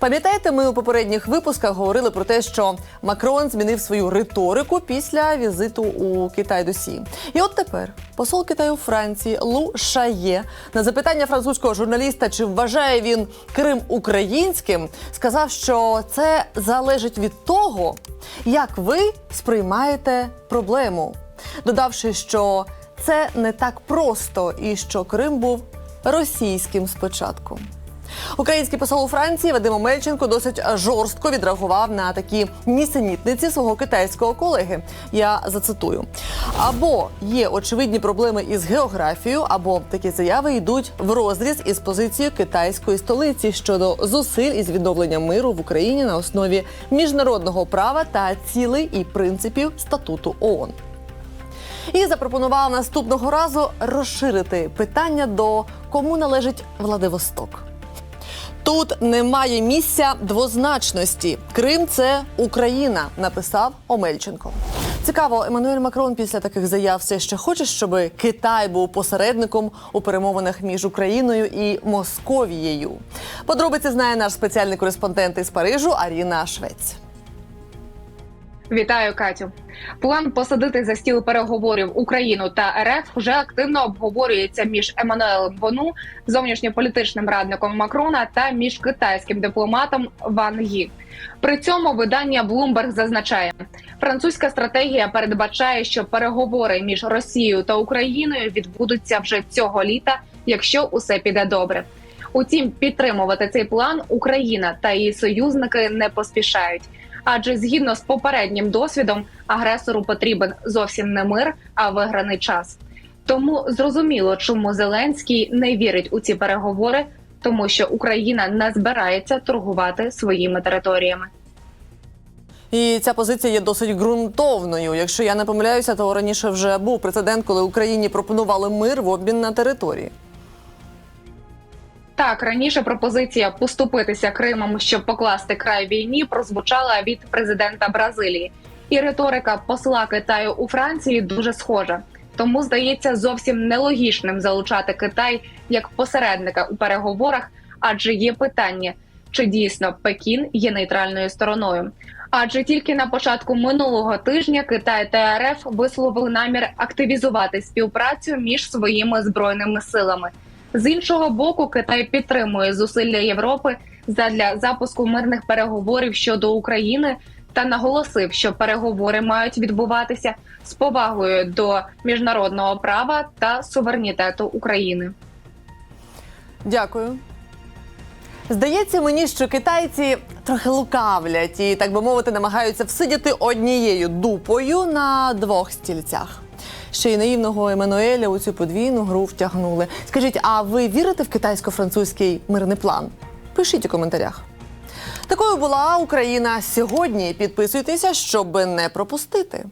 Пам'ятаєте, ми у попередніх випусках говорили про те, що Макрон змінив свою риторику після візиту у Китай до Сі. І от тепер посол Китаю Франції Лу Шає на запитання французького журналіста, чи вважає він Крим українським, сказав, що це залежить від того, як ви сприймаєте проблему, додавши, що це не так просто і що Крим був російським спочатку. Український посол у Франції Вадим Омельченко досить жорстко відреагував на такі нісенітниці свого китайського колеги. Я зацитую: або є очевидні проблеми із географією, або такі заяви йдуть в розріз із позицією китайської столиці щодо зусиль із відновлення миру в Україні на основі міжнародного права та цілей і принципів статуту ООН. І запропонував наступного разу розширити питання до кому належить Владивосток. Тут немає місця двозначності. Крим це Україна, написав Омельченко. Цікаво, Еммануель Макрон після таких заяв все ще хоче, щоб Китай був посередником у перемовинах між Україною і Московією. Подробиці знає наш спеціальний кореспондент із Парижу Аріна Швець. Вітаю, Катю. План посадити за стіл переговорів Україну та РФ вже активно обговорюється між Еммануелем Бону, зовнішньополітичним радником Макрона, та між китайським дипломатом Ван Ї. При цьому видання Bloomberg зазначає, французька стратегія передбачає, що переговори між Росією та Україною відбудуться вже цього літа, якщо усе піде добре. Утім, підтримувати цей план Україна та її союзники не поспішають. Адже згідно з попереднім досвідом агресору потрібен зовсім не мир, а виграний час. Тому зрозуміло, чому Зеленський не вірить у ці переговори, тому що Україна не збирається торгувати своїми територіями. І ця позиція є досить ґрунтовною. Якщо я не помиляюся, то раніше вже був прецедент, коли Україні пропонували мир в обмін на території. Так, раніше пропозиція поступитися Кримом, щоб покласти край війні, прозвучала від президента Бразилії, і риторика посла Китаю у Франції дуже схожа. Тому здається зовсім нелогічним залучати Китай як посередника у переговорах, адже є питання, чи дійсно Пекін є нейтральною стороною. Адже тільки на початку минулого тижня Китай та РФ висловили намір активізувати співпрацю між своїми збройними силами. З іншого боку, Китай підтримує зусилля Європи задля запуску мирних переговорів щодо України та наголосив, що переговори мають відбуватися з повагою до міжнародного права та суверенітету України. Дякую. Здається мені, що китайці трохи лукавлять і, так би мовити, намагаються всидіти однією дупою на двох стільцях. Ще й наївного Еммануеля у цю подвійну гру втягнули. Скажіть, а ви вірите в китайсько-французький мирний план? Пишіть у коментарях. Такою була Україна сьогодні. Підписуйтеся, щоб не пропустити.